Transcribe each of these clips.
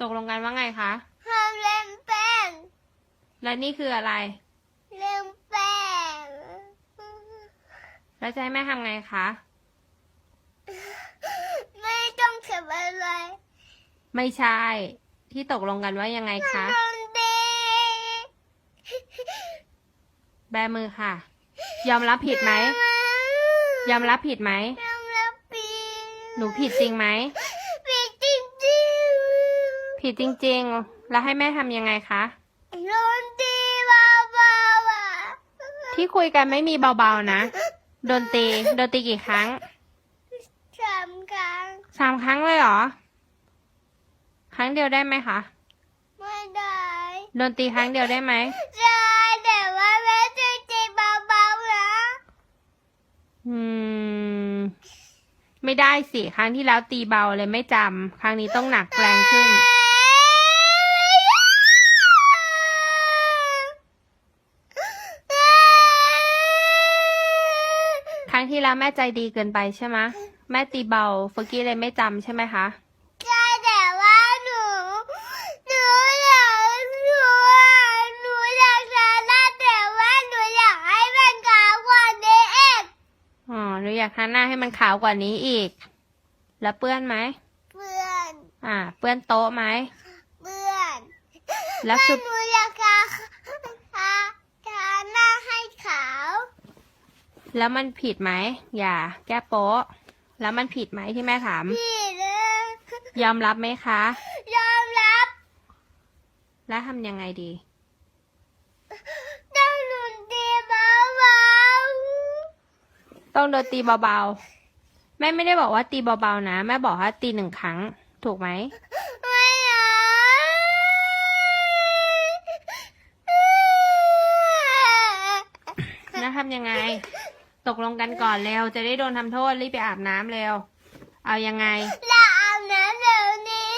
ตกลงกันว่าไงคะห้ามเล่นแป้ง และนี่คืออะไร เล่นแป้ง แล้วจะให้แม่ทำไงคะ ไม่ต้องทำอะไร ไม่ใช่ ที่ตกลงกันว่ายังไงคะดนตรีแบมือค่ะ ยอมรับผิดไหม ยอมรับผิดไหม ยอมรับผิด หนูผิดจริงไหมผิดจริงๆ ผิดจริงๆ แล้วให้แม่ทำยังไงคะดนตรีเบาๆอะที่คุยกันไม่มีเบาๆนะ โดนตี โดนตีกี่ครั้ง สามครั้งสามครั้งเลยเหรอ ครั้งเดียวได้ไหมคะ ไม่ได้โดนตีครั้งเดียวได้ไหมใช่แต่ว่าแม่จะตีเบาๆนะอืม ไม่ได้สิ ครั้งที่แล้วตีเบาเลยไม่จำ ครั้งนี้ต้องหนักแรงขึ้นครั้ แล้วแม่ใจดีเกินไปใช่ไหมะแม่ตีเบาเฟอร์กี้เลยไม่จำใช่ไหมคะ ใช่แต่ว่าหนูหนูอยากหนูอะหนูอยากชนะแต่ว่าหนูอยากให้มันขาวกว่านี้เองอ๋อหนูอยากทาหน้าให้มันขาวกว่านี้อีก แล้วเปื้อนไหม เพื่อนอ่า เปื้อนโต๊ะไหม เพื่อนแล้วคือ หนูอยากทาทาทาหน้าให้ขาว แล้วมันผิดไหม อย่า แก้โป๊ะ แล้วมันผิดไหมที่แม่ถามพี่เลยยอมรับไหมคะ ยอมรับ แล้วทำยังไงดีต้องหนุนดีเบาต้องโดนตีเบาๆ แม่ไม่ได้บอกว่าตีเบาๆนะ แม่บอกว่าตีหนึ่งครั้ง ถูกไหมๆไม่เอาแล้วทำยังไง ตกลงกันก่อนเร็ว จะได้โดนทำโทษรีบไปอาบน้ำเร็ว เอายังไง เราอาบน้ำเดี๋ยวนี้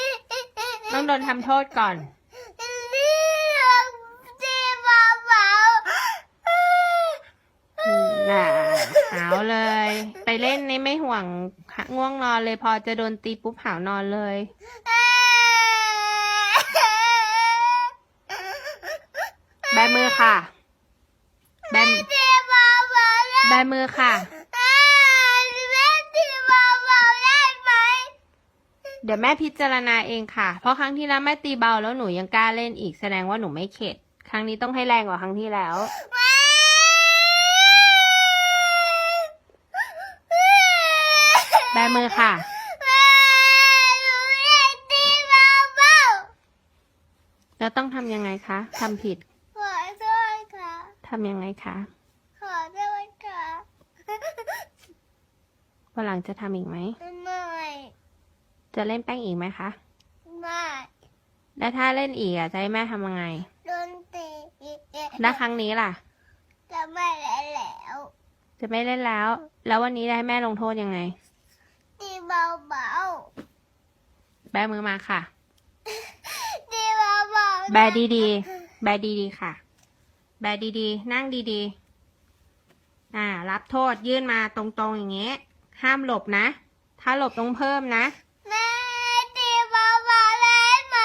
ต้องโดนทำโทษก่อน นี่เราดีเบาอืมน่ะหาวเลย ไปเล่นนี่ไม่ห่วงง่วงนอนเลยพอจะโดนตีปุ๊บหาวนอนเลยแบมือค่ะ แบมดีเบา ๆได้แบมือค่ะแม่ดีเบาๆได้ไหมเดี๋ยวแม่พิจารณาเองค่ะ เพราะครั้งที่แล้วแม่ตีเบาแล้วหนูยังกล้าเล่นอีกแสดงว่าหนูไม่เข็ด ครั้งนี้ต้องให้แรงกว่าครั้งที่แล้วแบมือค่ะแม่หนูอยากดีเบาแล้วต้องทำยังไงคะ ทำผิดๆขอโทษค่ะ ทำยังไงคะ ขอโทษค่ะ วันหลังจะทำอีกไหม ไม่จะเล่นแป้งอีกไหมคะ ไม่แล้วถ้าเล่นอีกอะจะให้แม่ทำยังไงดนตรีแล้วครั้งนี้ล่ะ จะไม่แล้วแล้ว จะไม่เล่นแล้ว แล้ววันนี้จะให้แม่ลงโทษยังไงดีเบาแบมือมาค่ะๆดีเบาๆ แบดีๆ แบดีๆ ค่ะ แบดีๆ นั่งดีๆ อ่า รับโทษยื่นมาตรงๆอย่างเงี้ย ห้ามหลบนะ ถ้าหลบต้องเพิ่มนะ แม่ดีเบาๆได้ไหม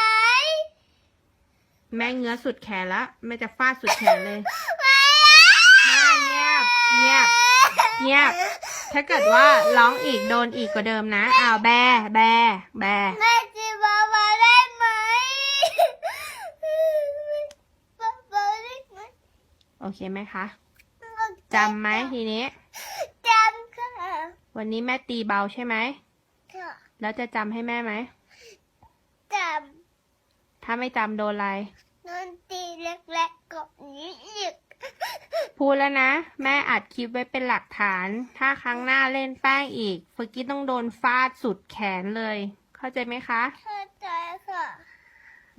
แม่เงื้อสุดแขนแล้วแม่จะฟาดสุดแขนเลยไม่แม่เงียบเงียบเงียบ ถ้าเกิดว่าร้องอีกโดนอีกกว่าเดิมนะอ้าวแบแบแบแม่ดีเบาๆได้ไหมเบาๆได้ไหมโอเคไหมคะจำไหมทีนี้จำค่ะ วันนี้แม่ตีเบาใช่ไหมค่ะแล้วจะจำให้แม่ไหมจถ้าไม่จำโดนอะไรำดนตรีเล็กๆกว่านี้อีกพูดแล้วนะ แม่อัดคลิปไว้เป็นหลักฐาน ถ้าครั้งหน้าเล่นแป้งอีกเฟอร์กี้ต้องโดนฟาดสุดแขนเลย เข้าใจไหมคะ เข้าใจค่ะ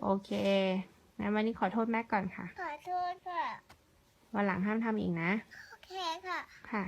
โอเคงั้นวันนี้ขอโทษแม่ก่อนค่ะ ขอโทษค่ะ วันหลังห้ามทำอีกนะ โอเคค่ะ ค่ะ